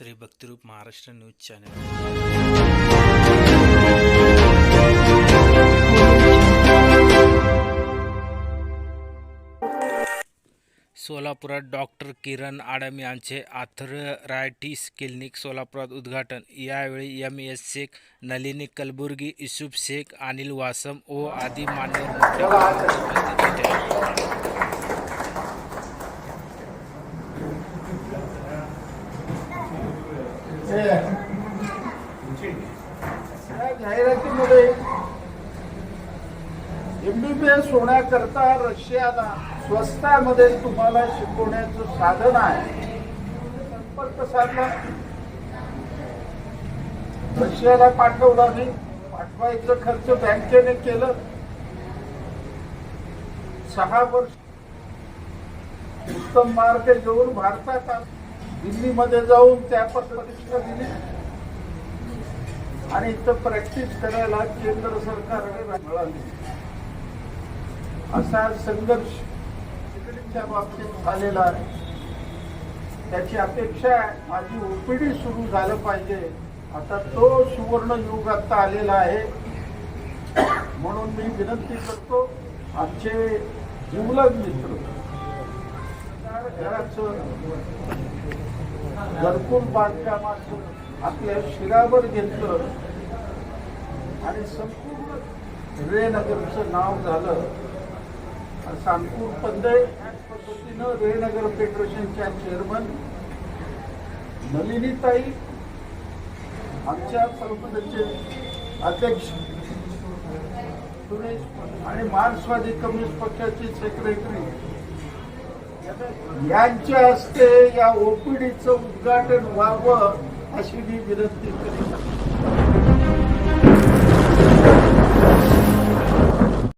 Shri Bhaktirup Maharashtra news channel. सोलापुरात doctor Kiran Adam यांचे arthritis clinic सोलापुरात उद्घाटन. यावेळी एम. एस. शेख नलिनी कलबुर्गी युसुफ शेख अनिल वासम ओ आदी मान्यवर जाहिरातीमध्ये एमबीबीएस होण्याकरता रशियाला स्वस्तामध्ये तुम्हाला शिकवण्याचं साधन आहे. संपर्क साधला. रशियाला पाठवला नाही. पाठवायचं खर्च बँकेने केलं. सहा वर्ष उत्तम मार्ग घेऊन भारतात आलो. दिल्लीमध्ये जाऊन त्या पण परीक्षा दिली. आणि इथं प्रॅक्टिस करायला केंद्र सरकारने मिळाली असा संघर्ष तिकडच्या बाबतीत झालेला आहे. त्याची अपेक्षा आहे. माझी ओपीडी सुरू झालं पाहिजे. आता तो सुवर्ण युग आता आलेला आहे. म्हणून मी विनंती करतो. आमचे जिवलग मित्र घराचं घरकुल बांधकामाचं आपल्या शिरावर घेतलं आणि संपूर्ण रेनगरचं नाव झालं. असं अंकुर पंदे पद्धतीनं रेनगर फेडरेशनच्या चेअरमन नलिनीताई आमच्या संपदाचे अध्यक्ष सुरेश आणि मार्क्सवादी कम्युनिस्ट पक्षाचे सेक्रेटरी यांच्या हस्ते या ओपीडीचं उद्घाटन व्हावं अशी मी विनंती करीत आहे.